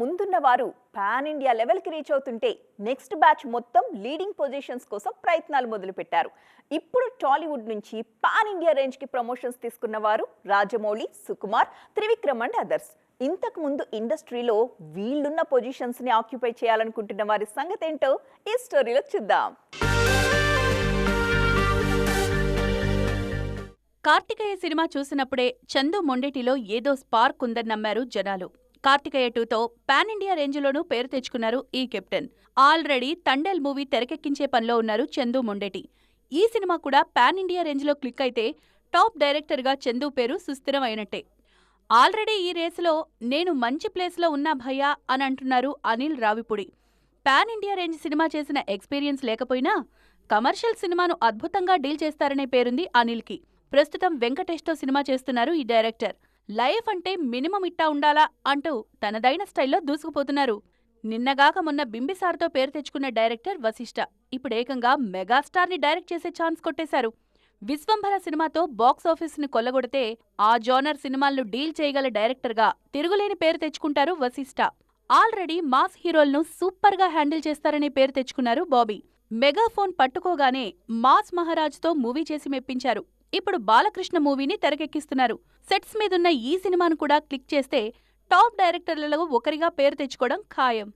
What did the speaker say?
ముందున్న వారు pan India లెవెల్కి రీచ్ అవుతుంటే నెక్స్ట్ బ్యాచ్ మొత్తం లీడింగ్ పొజిషన్స్ కోసం ప్రయత్నాలు మొదలుపెట్టారు. ఇప్పుడు టాలీవుడ్ నుంచి పాన్ ఇండియా రేంజ్కి ప్రమోషన్స్ తీసుకున్న వారు రాజమౌళి సుకుమార్ త్రివిక్రమ్ అండ్ అదర్స్. ఇంతకు ముందు ఇండస్ట్రీలో వీళ్ళున్న పొజిషన్స్ని ఆక్యుపై చేయాలనుకుంటున్న వారి సంగతి ఏంటో ఈ స్టోరీలో చూద్దాం. కార్తికేయ సినిమా చూసినప్పుడే చందు మొండెటిలో ఏదో స్పార్క్ ఉందని నమ్మారు జనాలు. కార్తికేయ టూతో పాన్ ఇండియా రేంజ్లోనూ పేరు తెచ్చుకున్నారు ఈ కెప్టెన్. ఆల్రెడీ తండేల్ మూవీ తెరకెక్కించే పనిలో ఉన్నారు చందు మొండెటి. ఈ సినిమా కూడా పాన్ ఇండియా రేంజ్లో క్లిక్ అయితే టాప్ డైరెక్టర్గా చందు పేరు సుస్థిరం అయినట్టే ఆల్రెడీ ఈ రేసులో నేను మంచి ప్లేస్లో ఉన్నా భయ్యా అని అంటున్నారు Anil Ravipudi. Pan India range cinema చేసిన ఎక్స్పీరియన్స్ లేకపోయినా కమర్షియల్ సినిమాను అద్భుతంగా డీల్ చేస్తారనే పేరుంది అనిల్కి. ప్రస్తుతం వెంకటేష్తో సినిమా చేస్తున్నారు ఈ డైరెక్టర్. లైఫ్ అంటే మినిమం ఇట్టా ఉండాలా అంటూ తనదైన స్టైల్లో దూసుకుపోతున్నారు. నిన్నగాక మొన్న బింబిసార్తో పేరు తెచ్చుకున్న డైరెక్టర్ వశిష్ట ఇప్పుడేకంగా మెగాస్టార్ని డైరెక్ట్ చేసే ఛాన్స్ కొట్టేశారు. విశ్వంభర సినిమాతో బాక్స్ ఆఫీస్ని కొల్లగొడితే ఆ జోనర్ సినిమాలను డీల్ చేయగల డైరెక్టర్గా తిరుగులేని పేరు తెచ్చుకుంటారు వశిష్ట. ఆల్రెడీ మాస్ హీరోలను సూపర్గా హ్యాండిల్ చేస్తారనే పేరు తెచ్చుకున్నారు బాబీ. మెగాఫోన్ పట్టుకోగానే మాస్ మహారాజ్తో మూవీ చేసి మెప్పించారు. ఇప్పుడు బాలకృష్ణ మూవీని తెరకెక్కిస్తున్నారు. సెట్స్ మీదున్న ఈ సినిమాను కూడా క్లిక్ చేస్తే టాప్ డైరెక్టర్లలో ఒకరిగా పేరు తెచ్చుకోవడం ఖాయం.